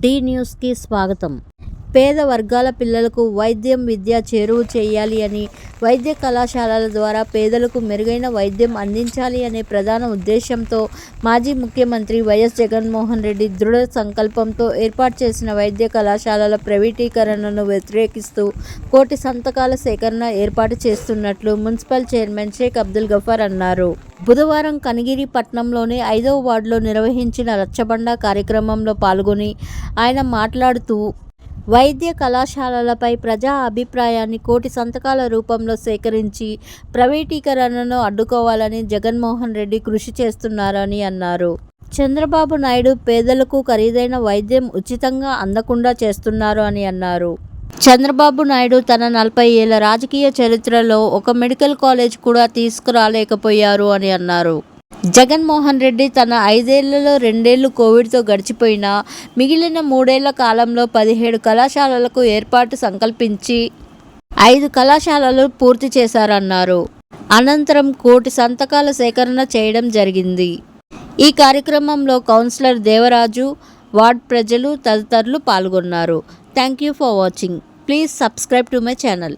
D న్యూస్కి స్వాగతం. పేద వర్గాల పిల్లలకు వైద్యం విద్య చేరువ చేయాలి అని వైద్య కళాశాలల ద్వారా పేదలకు మెరుగైన వైద్యం అందించాలి అనే ప్రధాన ఉద్దేశంతో మాజీ ముఖ్యమంత్రి వైఎస్ జగన్మోహన్ రెడ్డి దృఢ సంకల్పంతో ఏర్పాటు చేసిన వైద్య కళాశాలల ప్రైవేటీకరణను వ్యతిరేకిస్తూ కోటి సంతకాల సేకరణ ఏర్పాటు చేస్తున్నట్లు మున్సిపల్ చైర్మన్ షేక్ అబ్దుల్ గఫార్ అన్నారు. బుధవారం కనిగిరి పట్నంలోని ఐదవ వార్డులో నిర్వహించిన రచ్చబండ కార్యక్రమంలో పాల్గొని ఆయన మాట్లాడుతూ వైద్య కళాశాలలపై ప్రజా అభిప్రాయాన్ని కోటి సంతకాల రూపంలో సేకరించి ప్రైవేటీకరణను అడ్డుకోవాలని జగన్మోహన్ రెడ్డి కృషి చేస్తున్నారని అన్నారు. చంద్రబాబు నాయుడు పేదలకు ఖరీదైన వైద్యం ఉచితంగా అందకుండా చేస్తున్నారు అని అన్నారు. చంద్రబాబు నాయుడు తన నలభై ఏళ్ళ రాజకీయ చరిత్రలో ఒక మెడికల్ కాలేజ్ కూడా తీసుకురాలేకపోయారు అని అన్నారు. జగన్మోహన్ రెడ్డి తన ఐదేళ్ళలో రెండేళ్ళు కోవిడ్తో గడిచిపోయినా మిగిలిన మూడేళ్ళ కాలంలో పదిహేడు కళాశాలలకు ఏర్పాటు సంకల్పించి ఐదు కళాశాలలు పూర్తి చేశారన్నారు. అనంతరం కోటి సంతకాల సేకరణ చేయడం జరిగింది. ఈ కార్యక్రమంలో కౌన్సిలర్ దేవరాజు వార్డ్ ప్రజలు తదితరులు పాల్గొన్నారు. Thank you for watching please subscribe to my channel